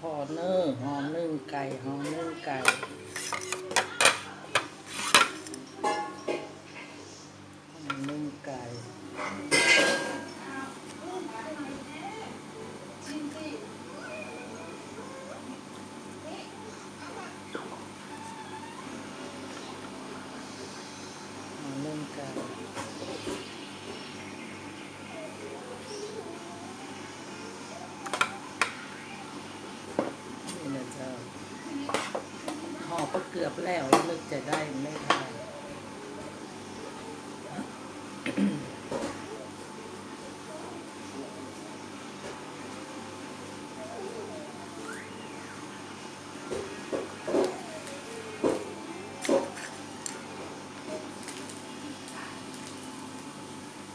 พอเนอร์หอมนึ่งไก่หอมนึ่งไก่ กือบแล้วแล้วนึกจะได้ไม่ทาน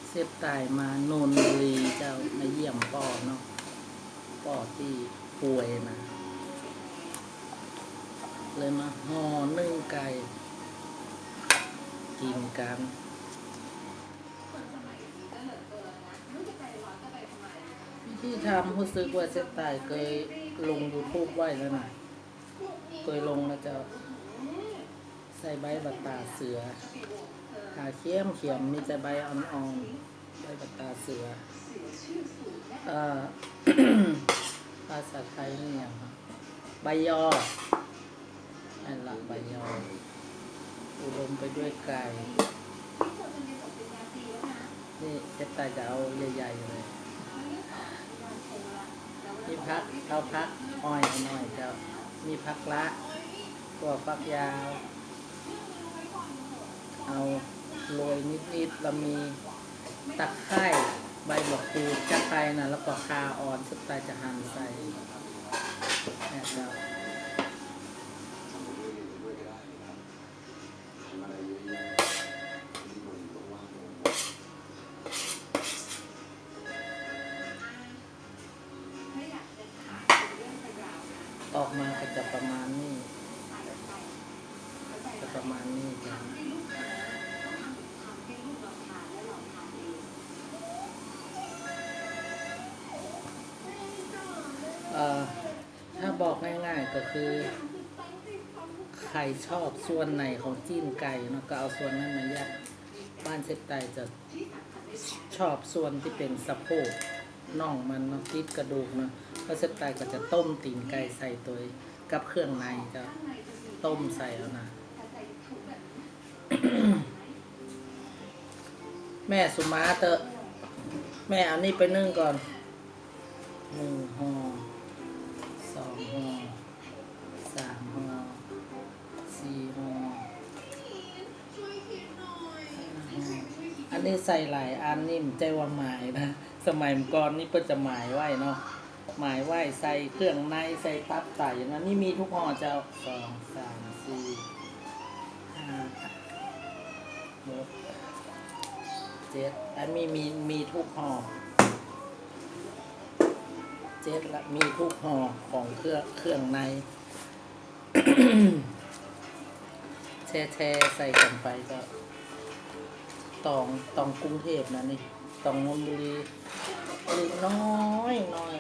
เสียบตายมานนบุรีเจ้ามาเยี่ยมพ่อเนาะพ่อที่ป่วยนะ เลยมาห่อนึ่งไก่ กินกันวิธีทำรู้สึกว่าเซตตายเคยลง YouTube ไว้แล้วนะเคยลงแล้วจะใส่ใบบัตตาเสือหาเขี้ยมเขียมมีแต่ใบอ่อนๆใบบัตตาเสือเอ่อภาษาไทยนี่อย่างใบยอ อันหลังใบยออุดมไปด้วยไก่นี่เจะตาจะเอาใหญ่ๆเลยมีพักเอาพักอ้อยหน่อยเจ้ามีพักละตัวฟักยาว เอาโรยนิดๆแล้วมีตะไคร้ใบมะกรูดจะไปนะแล้วก็คาอ่อนสุดตาจะหั่นใส่เนี่ยเจ้า บอกง่าย ๆ ก็คือ ใครชอบส่วนไหนของจีนไก่เนาะก็เอาส่วนนั้นมายัดบ้านเซตไตจะชอบส่วนที่เป็นสะโพกน่องมันเนาะติดกระดูกเนาะเพราะเซตไตก็จะต้มตีนไก่ใส่ตัวกับเครื่องในจะต้มใส่แล้วนะแม่สุมาเตอะ แม่เอานี่ไปนึ่งก่อนหนึ่งห่อ ใส่หลายอันนี่มนใจว่าหมายนะ สมัยก่อนนี่เพิ่นจะหมายไว้เนาะหมายไว้ใส่เครื่องในใส่ตับไตอย่างนั้นนี่มีทุกห่อเจ้าสองสามสี่ห้าหกเจ็ดอันมีมีมีทุกห่อเจ็ดละมีทุกห่อของเครื่องเครื่องในแช่แช่ใส่กันไปก็ ตองตองกรุงเทพนะนี่ตองนนบุรีผลิตน้อยน้อย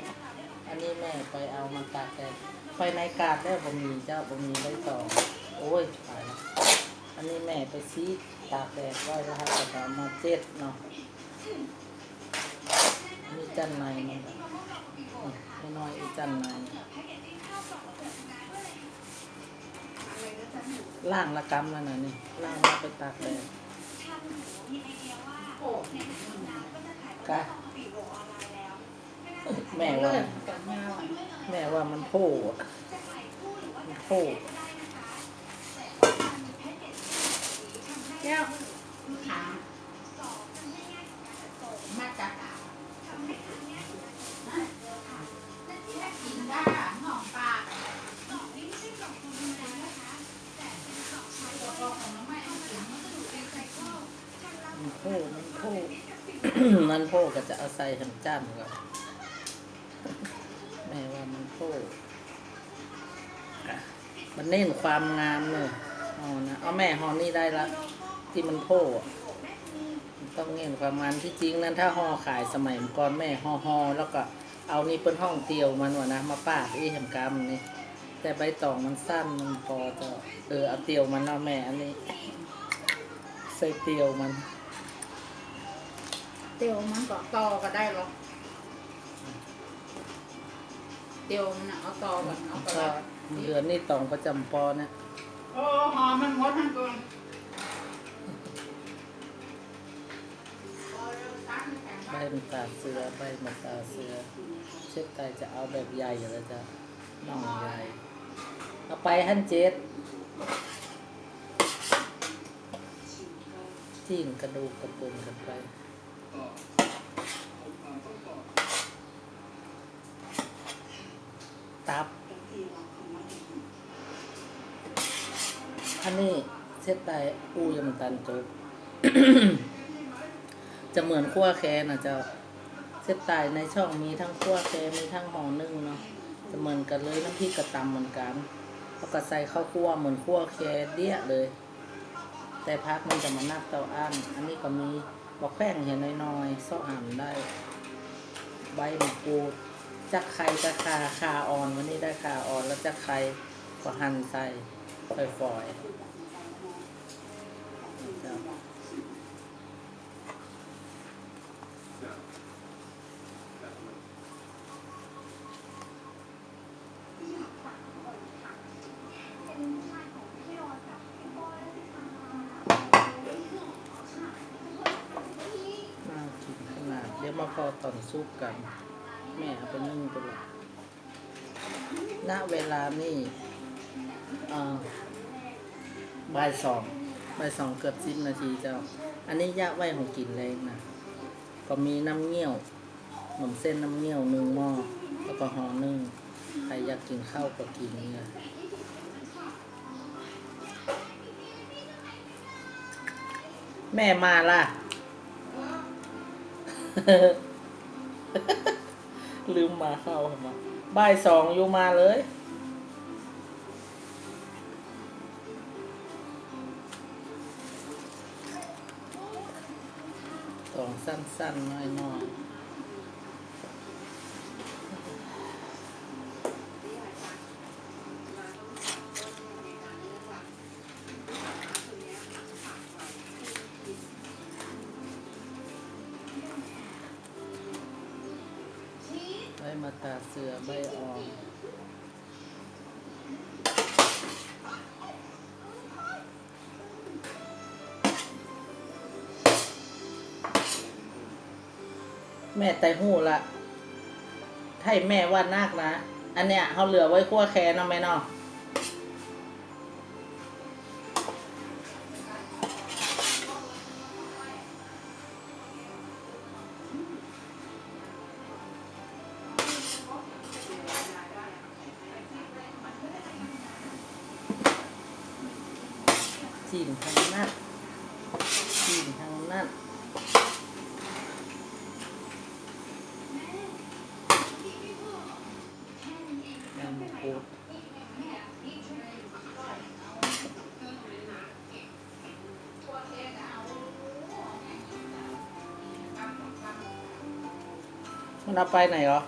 อันนี้แม่ไปเอามาตากแดดไฟในกาดได้บ่มีเจ้าบ่มีได้ต่อโอ้ยตายแล้วอันนี้แม่ไปซีตากแดดไว้แล้วครับแล้วก็เอามาเจ็ดเนาะอีจันในมันให้น้อยอีจันในล่างละกำแล้วนะนี่ล่างมาไปตากแดด กะแม่ว่าแม่ว่ามันโผล่มันโผล่แก้ว มันโผล่มันโผล่มันโผล่ก็จะเอาใส่หันจ้ำก่อนแม่ว่ามันโผล่อะมันเน้นความงามเลยเอานะเอาแม่หอนี่ได้ละที่มันโผล่อะมันต้องเน้นความงามที่จริงนั้นถ้าห่อขายสมัยก่อนแม่ห่อห่อแล้วก็เอานี่เป็นห้องเตียวมันวะนะมาปาดอีแหมกำนี่แต่ใบตองมันสั้นมันพอจะเออเอาเตียวมันเอาแม่อันนี้ใส่เตียวมัน เตียวมันก็ตอก็ได้หรอกเตียวมันน่ะเอาตอกันเอาไปก็ละเหลือนี่ตองประจำปอเนี่ยโอ้หอมมันหมดทั้งตัวใบมันตาเสือใบมันตาเสือ เช็ดไตจะเอาแบบใหญ่แล้วจะน่องใหญ่เอาไปหั่นเจ็ดจิ้มกระดูกกระปุนกันไป ตับ อันนี้เช็ดไตอูยำตันจุจะเหมือนขั้วแคนะเจะเช็ดไตในช่องมีทั้งขั้วแคมีทั้งห่อนึ่งเนาะจะเหมือนกันเลยน้ำพริกกระตำเหมือนกันแล้วก็ใส่ข้าวคั่วเหมือนขั้วแคเดี้ยเลย แต่พักมันจะมานักเตาอ้างอันนี้ก็มี บอกแป้งเห็นน้อยๆซอกหั่ำได้ ใบมะกรูดจักไข่จักคาคาอ่อนวันนี้ได้คาอ่อนแล้วจักไข่ก็หั่นใส่ฝอยๆจ้ะ น่ากินขนา ดเดี๋ยวมาพอตอนซุปกัน แม่เอาไปนึ่งไปเลยณเวลานี่อ่อบ่ายสองบ่ายสองเกือบสิบนาทีเจ้า อันนี้ยะไว้ของกินแรงนะ ก็มีน้ำเงี้ยวขนมเส้นน้ำเงี้ยวหนึ่งหม้อแล้วก็ห่อหนึ่งใครอยากกินข้าวก็กินเนี่ยแม่มาล่ะ ลืมมาเข้ามาบ่ายสองอยู่มาเลย สองสั้นๆน้อยๆาเสือใบอ่อนแม่ไตหูละให้แม่ว่านาคนะ อันเนี้ยเขาเหลือไว้คั่วแคเนาะแม่เนาะ จิ้มทางนั้นจิ้มทางนั้นน้ำมะกรูดมันเอาไปไหนเหรอ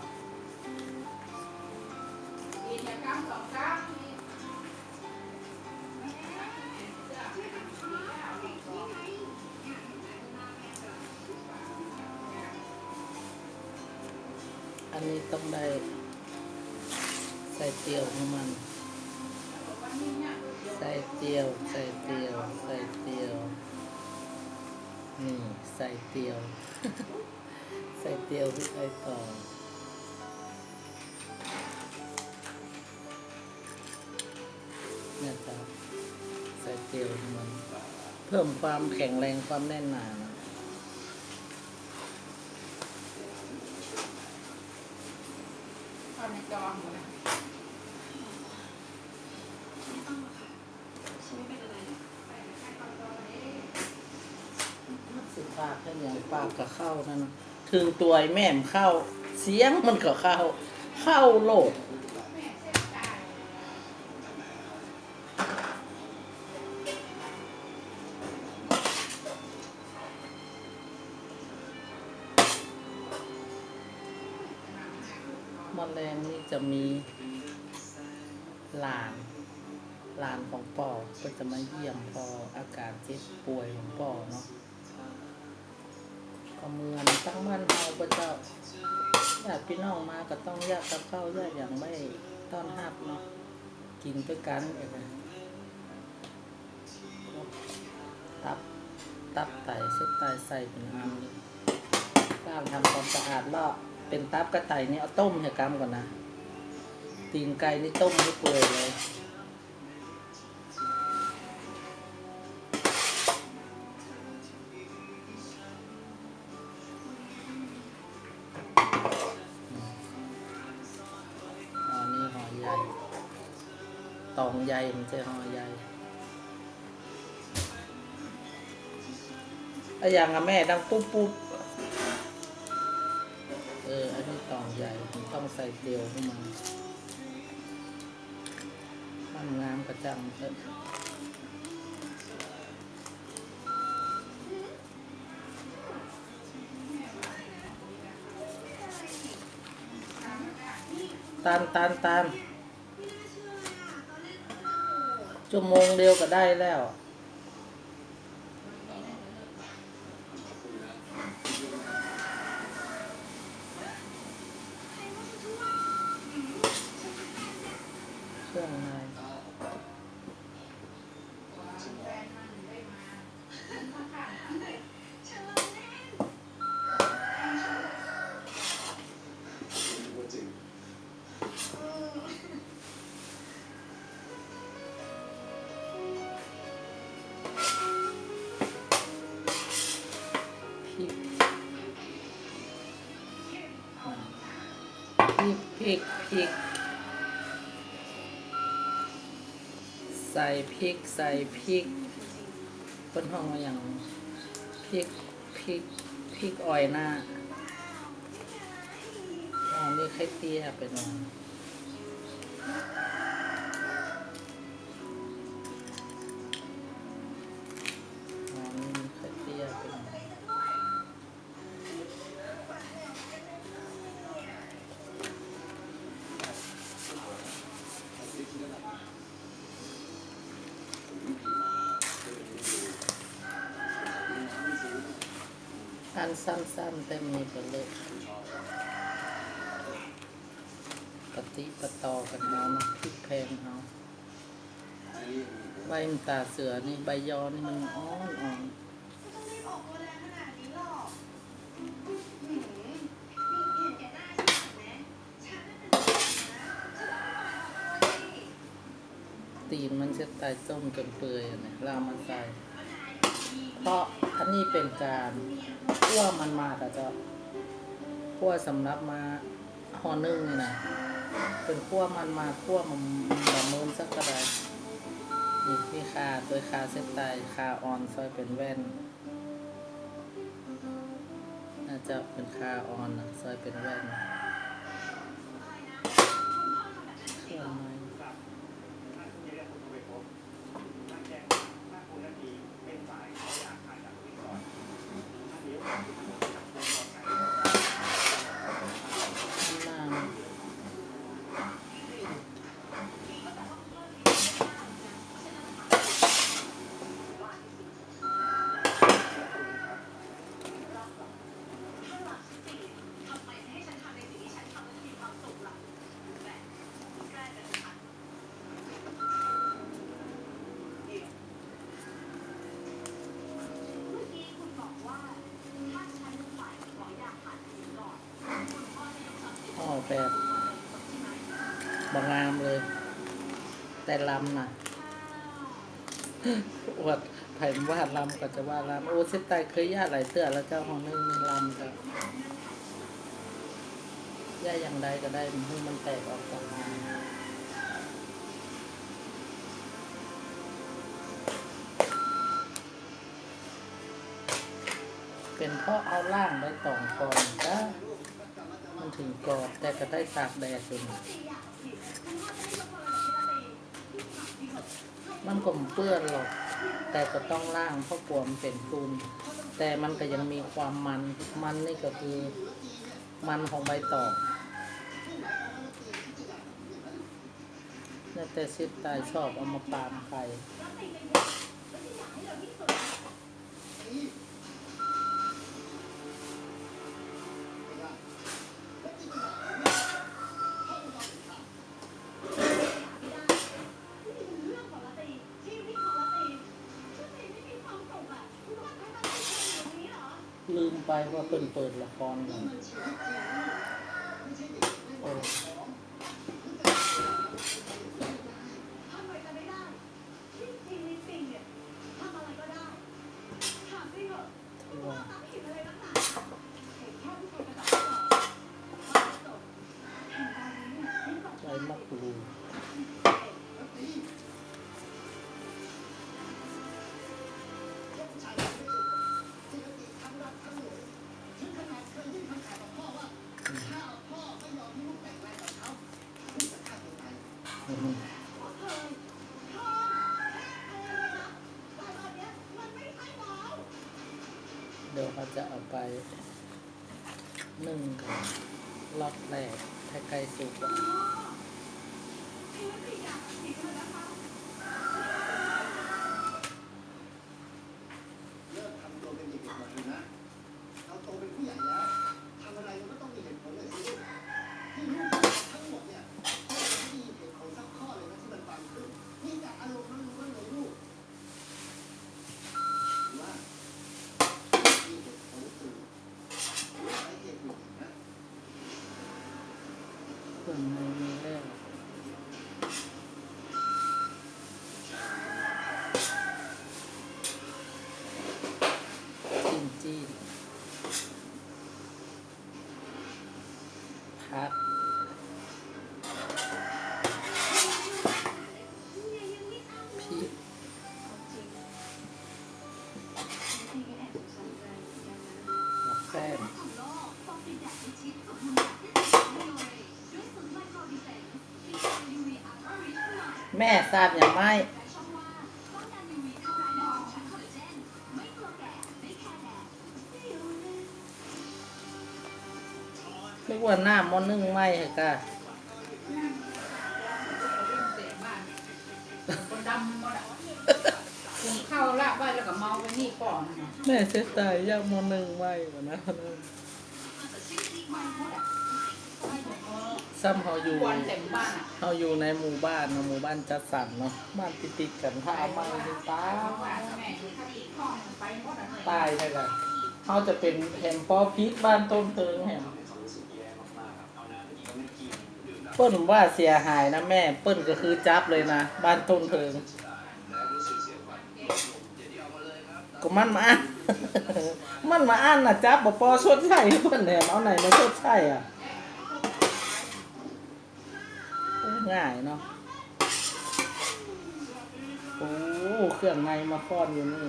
เตียวที่ใส่ต่อนะครับใส่เตียวขอมันเพิ่มความแข็งแรงความแน่นหนานะ เอาในจองหมดเลย สิปากแค่อย่างปากก็เข้านั่นน่ะ ถึงตัวไอ้แม่มเข้า เสียงมันก็เข้า เข้าโลดมอแรงนี่จะมีหลานหลานของปอก็จะมาเยี่ยมพออาการเจ็บป่วยของปอเนาะ เมือนตั้งมั่นเฮาก็เจ้าญาติพี่น้องมาก็ต้องแยกกับเข้าแยกอย่างไม่ต้อนรับเนาะกินด้วยกันเองนะตับตับไตเส้นไตใส่เป็นอันเลยล้างทำความสะอาดแล้วเป็นตับกระไตนี่เอาต้มให้กำก่อนนะตีนไก่นี่ต้มให้เปื่อยเลย ใหญ่มันจะหอใหญ่ไอ้อย่างอะแม่ดังปุ๊บปุ๊บเออ อันนี้ตองใหญ่มันต้องใส่เตียวขึ้นมามันงามกระจังเถอะตามตามตาม ชั่วโมงเดียวก็ได้แล้ว พริก ใส่พริก ใส่พริกบนห้องว่าอย่างพริกพริกพริกอ่อยหน้าอ๋อนี่ไข่เตี้ยไปหน่อยันสั้นๆ แต่มีไปเลยปฏิปต่อกันเอาะพิกแพงเอาใบตาเสือนี่ใบยอนี่มันอ่อนอ่อนตีนมันจะตายส้มจนเปื่อยอะเนี่ยเรามาใส่เพราะอันนี้เป็นการ คั่วมันมาแต่จะคั่วสำรับมาหอนึ่งนี่นะเป็นคั่วมันมาคั่วมันบะเมินสักกระไดนี่พี่คาตัวคาเส้นไตคาออนซอยเป็นแว่นน่าจะเป็นคาออนนะซอยเป็นแว่นเครื่องใน แบบบางามเลย แต่ลำนะอวดไผ่ว่าลำก็จะว่าลำโอ้เส้นไตเคยย่าหลายเตื้อแล้วเจ้าของนึงมีลำกับย่าอย่างใดก็ได้มันให้มันแตกออกจากกันเป็นเพราะเอาล่างไว้ต่องก่อนจ้าันถึงกรอบแต่ก็ได้ตากแดดจนมันกลมเปื้อนหรอก แต่ก็ต้องล่างเพราะกลัวมันเป็นปูนแต่มันก็ยังมีความมัน มันนี่ก็คือมันของใบตองแต่ซิปตายชอบเอามาปาดไข่ ไปว่าเพิ่นเปิดละคร เดี๋ยวเขาจะเอาไปนึ่งกันล็อตแรกถ้าใกล้สุกแล้ว ทราบอย่างไม่และช่องว่างป้องกัน UV เข้าร้ายในชั้นคอลลาเจนไม่กลัวแก่ไม่แคร์แดดนึกว่าหน้ามอนึ่งไหมเหรอกะคนดำหมดอะกินข้าวลาบไว้แล้วก็เมาไปนี่ก่อนน่ะแม่เสียตายยากมอนึ่งไหมวะนะ ซ้ำเขาอยู่ควันเต็มบ้านอะเขาอยู่ในหมู่บ้านเนาะหมู่บ้านจัดสรรเนาะ บ้านติดๆกันถ้าเอามาในตาบ้านแม่อยู่ที่อีกห้องไปหมดอะตายเลยกันเขาจะเป็นแหมปอพริกบ้านต้นเติงแหมเปิ้นว่าเสียหายนะแม่ เปิ้นก็คือจับเลยนะ บ้านต้นเติงก็มันมาอ่าน มันมาอ่านนะจับบ่ปอชดใช่เปิ้นแหมเอาไหนมาชดใช่อะ ง่ายเนาะโอ้เครื่องในมาค้อนอยู่นี่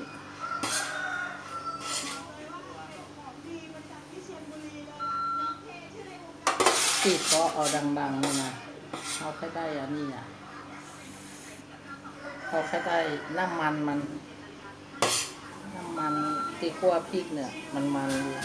ที่เขาเอาดังๆนี่นะเขาแค่ได้อันนี้อะเขาแค่ได้น้ำมันมันน้ำมันที่คั่วพริกเนี่ย มันมันอยู่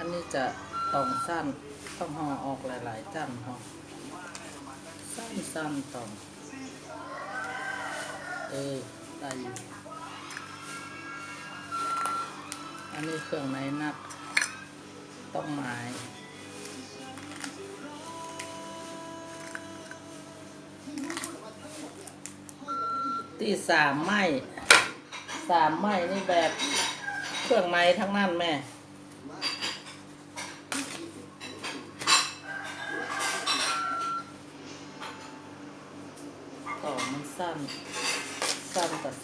อันนี้จะต้องสั้นต้องห่อออกหลายๆจันห่อสั้นๆต้องเออได้อยู่อันนี้เครื่องในนักต้องหมายที่สามไม้สามไม้นี่แบบเครื่องในทั้งนั้นแม่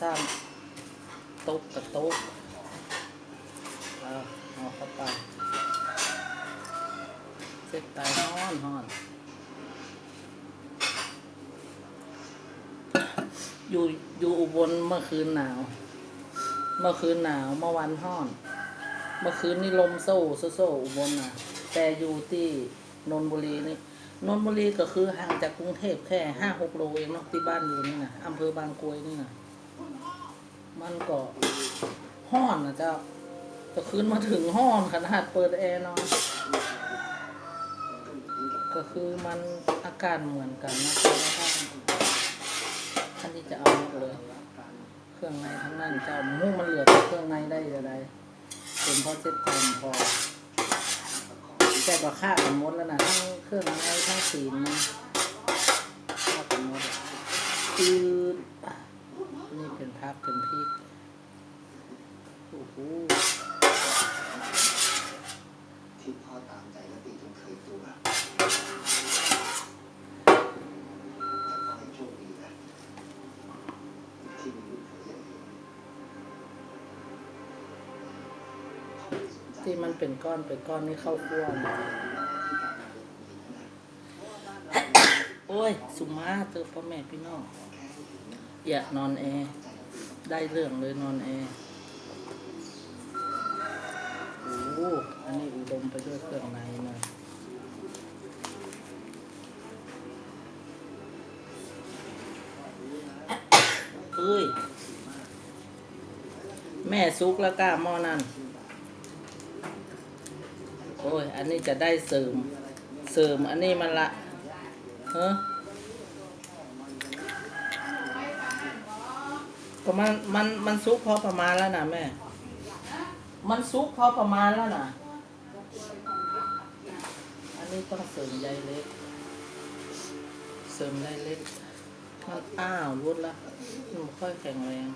ต่อมันสั้นสั้นกับสั้นตุกกับตุกเข้าไปเส้นตายฮ้อนฮ้อนอยู่อยู่อุบลเมื่อคืนหนาว เมื่อคืนหนาวเมื่อวันฮ้อน เมื่อคืนนี่ลมโซ่โซ่อุบลน่ะ แต่อยู่ที่นนบุรีนี่นนบุรีก็คือห่างจากกรุงเทพแค่ห้าหกโลเองเนาะที่บ้านอยู่นี่นะอำเภอบางกรวยนี่นะ มันก็ห้อนนะเจ้าก็คืนมาถึงห้อนขนาดเปิดแอร์นอนก็คือมันอาการเหมือนกันนะแต่ละท่านท่านที่จะเอาหมดเลย เครื่องในทั้งนั้นเจ้าหมูมันเหลือแต่เครื่องในได้จะได้เป็นเพราะเซ็ตเต็มพอแต่ก็ค่ากันหมดแล้วนะทั้งเครื่องในทั้งสีนมันค่ากันหมดอะอืด นี่เป็นพักเป็นพริกโอ้โหที่พ่อตามใจและตีจนเคยตัวจะขอให้โชคดีนะที่มีลูกเขยอย่างนี้พ่อไม่สนใจที่มันเป็นก้อนเป็นก้อนนี่เข้าคั่วนะโอ้ย สุมาเจอพ่อแม่พี่น้อง อย่านอนแอร์ได้เรื่องเลยนอนแอร์โอ้โหอันนี้อุดมไปด้วยเครื่องในนะเอ้ย แม่ซุกแล้วก้าหม้อนั่น โอ้ย อันนี้จะได้เสริม เสริมอันนี้มันละเฮ้ ก็มันมันมันซุกพอประมาณแล้วนะแม่ มันซุกพอประมาณแล้วนะอันนี้ต้องเสริมใยเล็ก เสริมใยเล็ก มันอ้าวรุดละมันไม่ค่อยแข็งแรง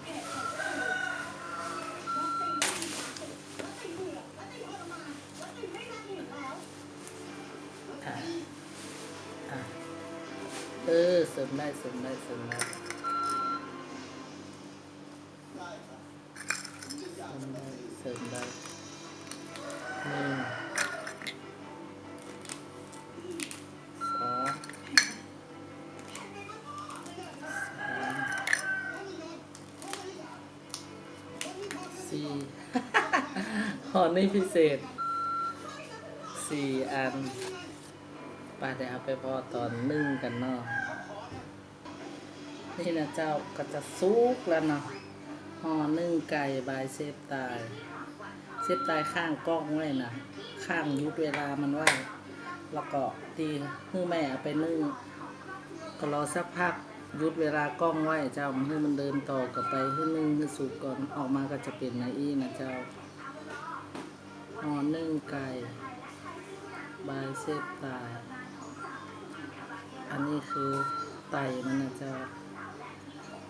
อะอะเออเสริมได้เสริมได้เสริมได้ สามสี่หอนี่พิเศษสี่อันป้าได้เอาไปพอตอนนึ่งกันเนาะนี่นะเจ้าก็จะซุกแล้วเนาะห่อนึ่งไก่บายเซฟตาย เซฟตายข้างกล้องไว้นะข้างยุดเวลามันไว้ แล้วก็ตีให้แม่เอาไปนึ่งก็รอสักพัก ยุดเวลากล้องไว้เจ้าให้มันเดินต่อกับไปให้นึ่งให้สุกก่อนออกมาก็จะเป็นนอี้นะเจ้าหอนึ่งไก่บายเซฟตาย อันนี้คือไตมันนะเจ้า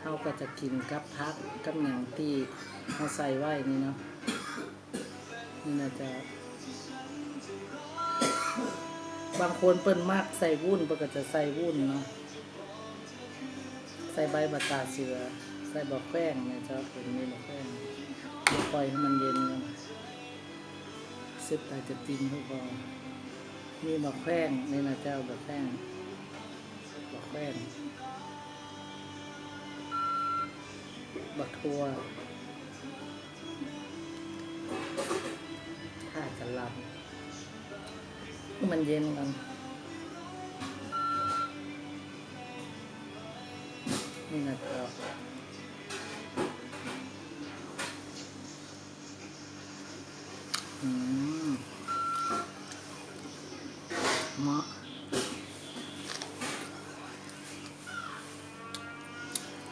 เขาก็จะกินกับพักกับหนังที่เขาใส่ไว้นี่เนาะนี่นะเจ้าบางคนเปิ้นมากใส่วุ้นเปิ้นก็จะใส่วุ้นเนาะ ส่ใบบัตตาเสือ ใส่บอกแป้งเนี่ยเจ้าเป็นนี่บอกแป้งปล่อยให้มันเย็นกันเสร็จตาจะติมทุกคนมีบักแข้งนี่นะเจ้าบักแข้งบักแข้งบักทัวถ้าจะหลับมันเย็นกัน นี่นะเจ้าอืมมะ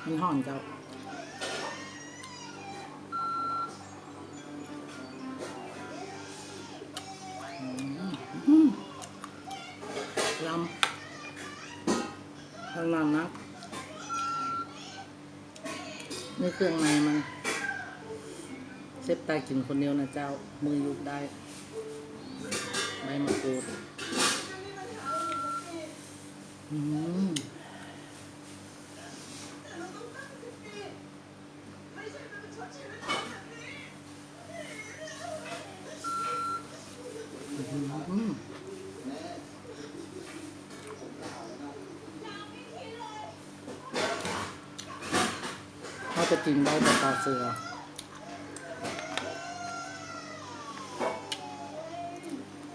มันห่อนเจ้า เครื่องในมัน เซฟตายกินคนเดียวนะเจ้า มือยุบได้ใบมะกรูดอืม เขาจะกินได้แต่ปาเสือ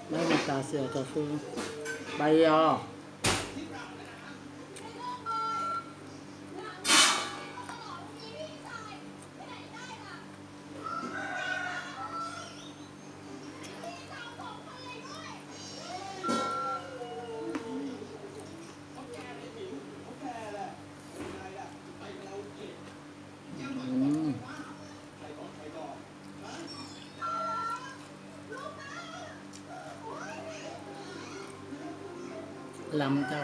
ไม่มีตาเสือจะฟูใบยอำเจ้า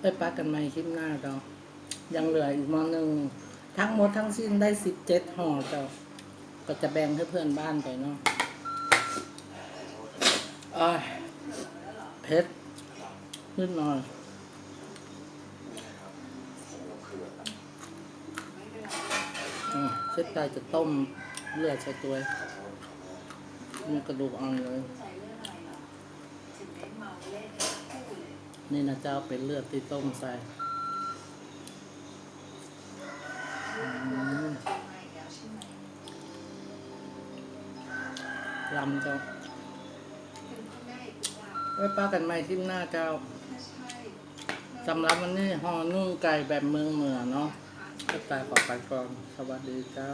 ไปปักกันใหม่คลิปหน้าเจ้ายังเหลืออีกมอหนึ่งทั้งหมดทั้งสิ้นได้สิบเจ็ดห่อเจ้าก็จะแบ่งให้เพื่อนบ้านไปเนาะอ้ยเพชรนิดหน่อยเช็ดไตจะต้มเลือดใส่ตัว มีกระดูกอ่อนเลย นี่นะเจ้าเป็นเลือดที่ต้มใส่ลำเจ้าไว้ป้ากันใหม่ที่หน้าเจ้าสำหรับวันนี้ห่อนุ่งไก่แบบเมืองเหนือเนาะก็ตายขอไปก่อน สวัสดีเจ้า